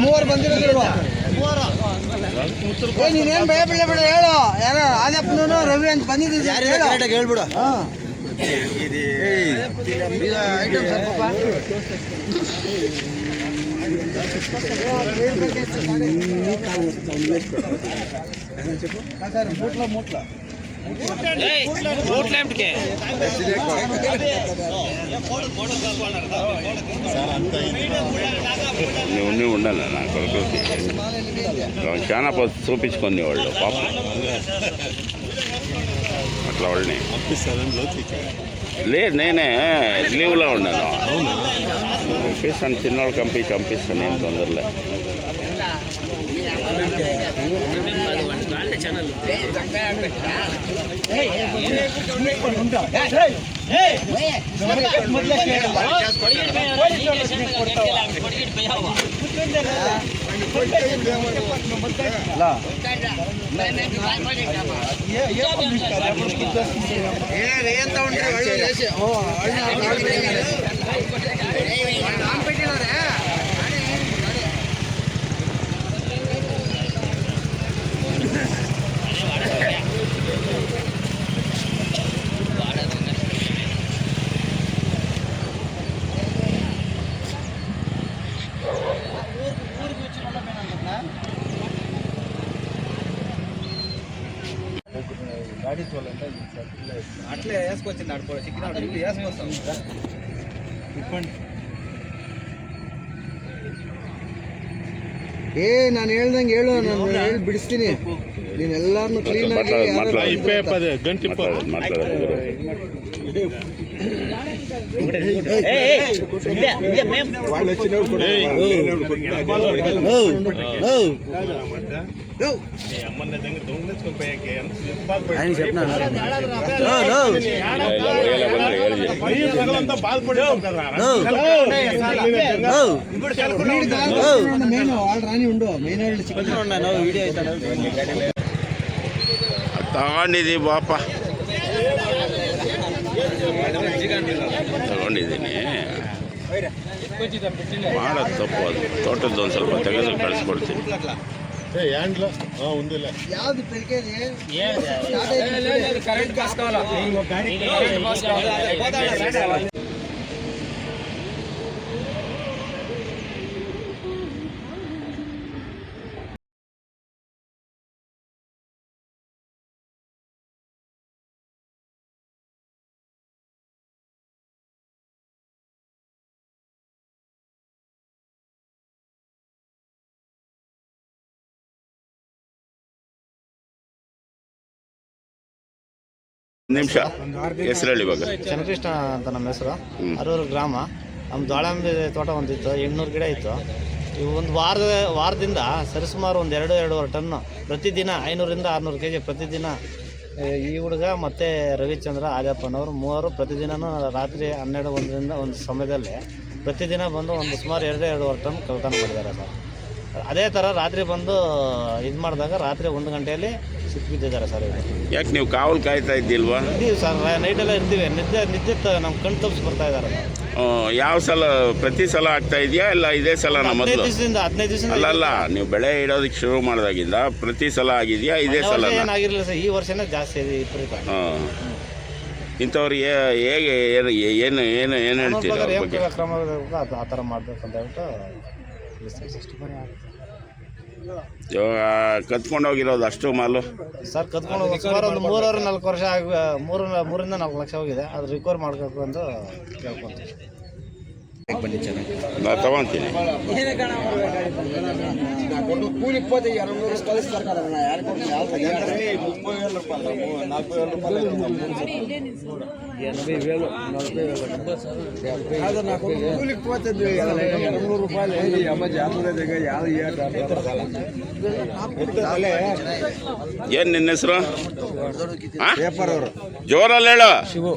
ಮೂವರು ಬಂದಿರೋದು ಹೇಳು. ನೀನೇನ್ ಭಯ ಬಿಡ ಬಿಡ ಹೇಳು. ಯಾರು? ಆದಪ್ಪನೂ ರವಿ ಅಂತ ಬಂದಿದ್ದೀವಿ ಹೇಳು. ಹೇಳ್ಬಿಡು. ಹಾ. ಐಟಮ್ ಮೂಟ್ಲ ಮೂಟ್ಲ నువ్వు నువ్వు ఉండాలి నా కొడుకుకి చాలా చూపించుకుంది వాళ్ళు పాప. అట్లా వాళ్ళని లేదు నేనే లీవ్లో ఉన్నాను. పంపిస్తాను చిన్నవాళ్ళు పంపి పంపిస్తాను నేను తొందరలో. ఎంత ఉంటాయి వాళ్ళు వేసి ఓ గాడి తోలంటే అట్లే వేసుకొచ్చింది ఆడుకో చిక్కినాడు ఇల్లు వేసుకొస్తాం ఇప్పండి ಏ ನಾನು ಹೇಳ್ದಂಗೆ ಹೇಳು ನಾನು ಹೇಳಿ ಬಿಡಿಸ್ತೀನಿ ನೀನ್ ಎಲ್ಲಾರನ್ನು ಕ್ಲೀನ್ ಆಗಿ మాట్లాడదు మాట్లాడదు మాట్లాడదు ఆయన చెప్తున్నాను తాండిది బాపా. ತಗೊಂಡಿದ್ದೀನಿ ಮಾಡೋದು ತಪ್ಪು ಅದು ತೋಟದ್ದು ಒಂದು ಸ್ವಲ್ಪ ತೆಗೆದು ಕಳಿಸ್ಕೊಡ್ತೀನಿ ಯಾವ್ದು ಪೆರಿಕೆది ಹೆಸರು ಹೇಳಿ ಇವಾಗ. ಚನ್ನಕೃಷ್ಣ ಅಂತ ನಮ್ಮ ಹೆಸರು. ಅರೂರು ಗ್ರಾಮ. ನಮ್ಮ ದಾಳಂಬೆ ತೋಟ ಒಂದಿತ್ತು ಎಂಟುನೂರು ಗಿಡ ಇತ್ತು. ಇವು ಒಂದು ವಾರದ ವಾರದಿಂದ ಸರಿಸುಮಾರು ಒಂದು ಎರಡು ಎರಡೂವರೆ ಟನ್ನು ಪ್ರತಿದಿನ ಐನೂರಿಂದ ಆರುನೂರು ಕೆ ಜಿ ಪ್ರತಿದಿನ ಈ ಹುಡುಗ ಮತ್ತು ರವಿಚಂದ್ರ ಆದ್ಯಪ್ಪನವರು ಮೂವರು ಪ್ರತಿದಿನ ರಾತ್ರಿ ಹನ್ನೆರಡು ಒಂದರಿಂದ ಒಂದು ಸಮಯದಲ್ಲಿ ಪ್ರತಿದಿನ ಬಂದು ಒಂದು ಸುಮಾರು ಎರಡು ಎರಡೂವರೆ ಟನ್ ಕಳ್ತನ ಮಾಡಿದ್ದಾರೆ ಸರ್. ಅದೇ ಥರ ರಾತ್ರಿ ಬಂದು ಇದು ಮಾಡಿದಾಗ ರಾತ್ರಿ ಒಂದು ಗಂಟೆಯಲ್ಲಿ ಸಿಕ್ಕಿಬಿದ್ದಿದ್ದಾರೆ ಸರ್. ಯಾಕೆ ನೀವು ಕಾವಲು ಕಾಯ್ತಾ ಇದ್ದಿಲ್ವಾ? ಇದ್ದೀವಿ ಸರ್ ನೈಟೆಲ್ಲ ಇರ್ತೀವಿ. ನಿದ್ದೆ ನಿದ್ದೆ ತ- ನಮ್ಮ ಕಣ್ ತಪ್ಪಿಸಿ ಬರ್ತಾ ಇದ್ದಾರೆ. ಯಾವ ಸಲ ಪ್ರತಿ ಸಲ ಆಗ್ತಾ ಇದೆಯಾ? ಇಲ್ಲ ಇದೇ ಸಲ ಹದಿನೈದು ಮೊದಲು? ದಿವಸದಿಂದ ಹದಿನೈದು ದಿವಸದಿಂದ ಅಲ್ಲ ನೀವು ಬೆಳೆ ಇಡೋದಕ್ಕೆ ಶುರು ಮಾಡಿದಾಗಿಂದ ಪ್ರತಿ ಸಲ ಆಗಿದೆಯಾ? ಇದೇ ವರ್ಷ ಸಲ ಏನಾಗಿರಲಿಲ್ಲ ಸರ್ ಈ ವರ್ಷನೇ ಜಾಸ್ತಿ ಇದೆ ವಿಪರೀತ. ಹಾಂ. ಇಂಥವ್ರಿಗೆ ಹೇಗೆ ಏನು ಏನು ಏನು ಏನು ನಮ್ಮ ಹೇಳ್ತೀರಾ ಅವ್ರ ಬಗ್ಗೆ? ಕ್ರಮ ಇರ್ಬೇಕು ಅದು ಆ ಥರ ಮಾಡ್ಬೇಕು ಅಂತ ಹೇಳ್ಬಿಟ್ಟು ಇವಾಗ ಕತ್ಕೊಂಡು ಹೋಗಿರೋದು ಅಷ್ಟು ಮಾಲು. ಸರ್, ಕತ್ಕೊಂಡು ಹೋಗಿ ಒಂದು ಮೂರುವರೆ ನಾಲ್ಕು ವರ್ಷ ಆಗಿ, ಮೂರು, ಮೂರಿಂದ ನಾಲ್ಕು ಲಕ್ಷ ಹೋಗಿದೆ. ಅದು ರಿಕವರ್ ಮಾಡಬೇಕು ಅಂತ ಕೇಳ್ಕೊಂತೀವಿ. ಬನ್ನಿ ಚೆನ್ನಾಗಿ ನಾ ತಗೊಂತೀನಿ. ಏನ್ ನಿನ್ನ ಹೆಸರು? ಪೇಪರ್ ಅವರು ಜೋರಲ್ಲಿ ಹೇಳು. ಶಿವು.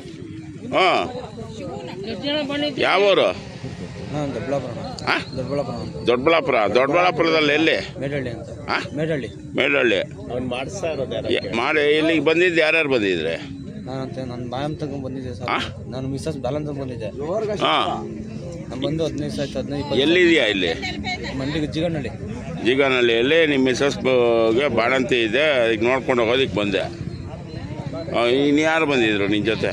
ಹಾಂ. ಯಾವ ಊರು ದೊಡ್ಡಬಳ್ಳಾಪುರ ಹಾಂ ದೊಡ್ಡಬಳ್ಳಾಪುರ ದೊಡ್ಡಬಳ್ಳಾಪುರ? ದೊಡ್ಡಬಳ್ಳಾಪುರದಲ್ಲಿ ಎಲ್ಲಿ? ಮೇಡಳ್ಳಿ ಮಾಡಿ ಇಲ್ಲಿಗೆ ಬಂದಿದ್ದು ಯಾರ್ಯಾರು ಬಂದಿದ್ರೆ? ನಾನಂತೆ ನನ್ನ ಬಾಯಂ ತಗೊಂಡ್ ಬಂದಿದ್ದೆ ಸರ್? ನಾನು ಮಿಸ್ಸಸ್ ಬ್ಯಾಲೆನ್ಸ್ ಬಂದಿದ್ದೆ. ಹಾಂ ನಮ್ಮ ಬಂದು ಹದಿನೈದು ಸಾವಿರ ಹದಿನೈದು ಎಲ್ಲಿದೆಯಾ ಇಲ್ಲಿ? ಮಂದಿಗೆ ಜಿಗನಳ್ಳಿ ಜಿಗಾನಹಳ್ಳಿಯಲ್ಲಿ ನಿಮ್ಮ ಮಿಸಸ್ಗೆ ಬಾಣಂತಿ ಇದೆ ಅದಕ್ಕೆ ನೋಡ್ಕೊಂಡು ಹೋಗೋದಿಕ್ಕೆ ಬಂದೆ. ಇನ್ನು ಯಾರು ಬಂದಿದ್ರು ನಿನ್ನ ಜೊತೆ?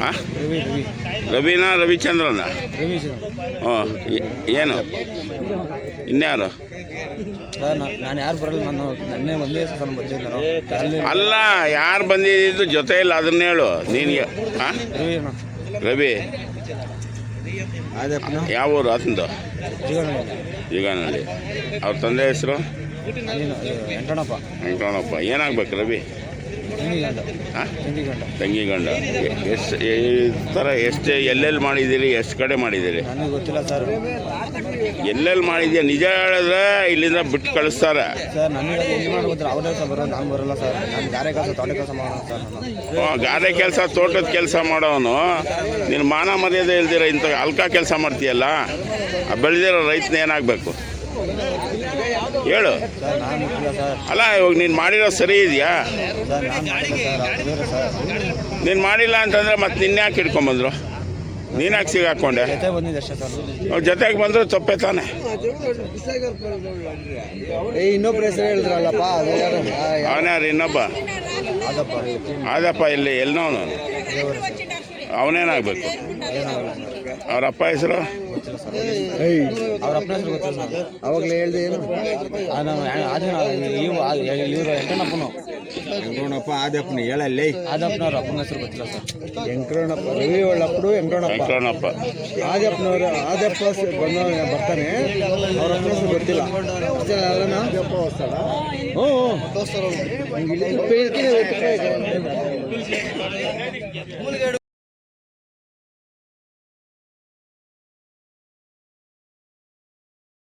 ಹಾಂ? ರವಿ ರವಿ ರವಿನಾ ರವಿಚಂದ್ರನ? ರವಿ ಹಾಂ ಏನು? ಇನ್ಯಾರು? ನಾನು ಯಾರು ಬರಲ್ಲ ನಾನು ನನ್ನೇ ಒಂದೇ ಸಲ ಬಂದಿದ್ದೆ ಅಲ್ಲ ಯಾರು ಬಂದಿದ್ದು ಜೊತೆ ಇಲ್ಲ ಅದನ್ನ ಹೇಳು. ನಿನಗೆ ಹಾಂ? ರವಿ. ಯಾವ ಊರು ಆತಂದು ಜಿಗಣ್ಣಳ್ಳಿ ಅವ್ರ ತಂದೆ ಹೆಸರು? ವೆಂಕಣಪ್ಪ ವೆಂಕಣಪ್ಪ ಏನಾಗ್ಬೇಕು ರವಿ? ತಂಗಿ ಗಂಡ ಎಷ್ಟು ಈ ಥರ ಎಷ್ಟು ಎಲ್ಲೆಲ್ಲಿ ಮಾಡಿದ್ದೀರಿ ಎಷ್ಟು ಕಡೆ ಮಾಡಿದ್ದೀರಿ? ನನಗೆ ಗೊತ್ತಿಲ್ಲ ಸರ್. ಎಲ್ಲೆಲ್ಲಿ ಮಾಡಿದ್ಯಾ ನಿಜ ಹೇಳಿದ್ರೆ ಇಲ್ಲಿಂದ ಬಿಟ್ಟು ಕಳಿಸ್ತಾರೆ. ಸರ್ ನನಗೆ ಎಲ್ಲಿ ಮಾಡಿ ಅವರೇ ಸಹ ಬರೋದು ನಾನು ಬರಲ್ಲ ಸರ್. ನಾನು ಗಾರೆ ಕೆಲಸ ತೋಟ ಕೆಲಸ ಮಾಡೋಣ ಸರ್ ನಾನು. ಆ, ಗಾರೆ ಕೆಲಸ ತೋಟದ ಕೆಲಸ ಮಾಡೋನು? ನೀನು ಮಾನ ಮರ್ಯಾದೆ ಇಲ್ದಿರ ಇಂಥ ಅಲ್ಕ ಕೆಲಸ ಮಾಡ್ತೀಯಲ್ಲ? ಆ ಬೆಳೆದಿರೋ ರೈತನ ಏನಾಗಬೇಕು? ಹೇಳು. ಅಲ್ಲ ಇವಾಗ ನೀನು ಮಾಡಿರೋ ಸರಿ ಇದೆಯಾ? ನಾನು ಮಾಡಿಲ್ಲ ಅಂತಂದರೆ ಮತ್ತೆ ನಿನ್ನ ಯಾಕೆ ಹಿಡ್ಕೊಂಬಂದ್ರು? ಯಾಕೆ ಸಿಗಾಕೊಂಡೆ? ಜೊತೆಗೆ ಬಂದ್ರು ತಪ್ಪೆ ತಾನೆ. ಅವನ್ಯಾರು ಇನ್ನೊಬ್ಬ? ಅದಪ್ಪ ಆದಪ್ಪ ಇಲ್ಲಿ ಎಲ್ಲ ಅವನೇನಾಗಬೇಕು? ಅವರಪ್ಪ ಹೆಸರು? ಅವ್ರ ಅಪ್ಪನ ಹೆಸರು ಗೊತ್ತಿಲ್ಲ ಅವಾಗಲೇ ಹೇಳ್ದೆ ಏನು ಇವರು ಎಂಟನಪ್ಪನು ಎಂಕ್ರೋಣಪ್ಪ ಆದಪ್ಪನ ಹೇಳಲ್ಲಿ ಆದಪ್ಪನವ್ರ ಅಪ್ಪನ ಹೆಸರು ಗೊತ್ತಿಲ್ಲ ಸರ್. ಎಂಕ್ರೋಣಪ್ಪ ರವಿ ಒಳ್ಳಪ್ಪಡು ವೆಂಕಟಣ್ಣಪ್ಪ ಆದಪ್ಪನವ್ರ ಆದಪ್ಪ ಬಂದ ಬರ್ತಾನೆ. ಅವ್ರ ಅಪ್ಪನ ಹೆಸರು ಗೊತ್ತಿಲ್ಲ? ಹ್ಞೂ ಹ್ಞೂ.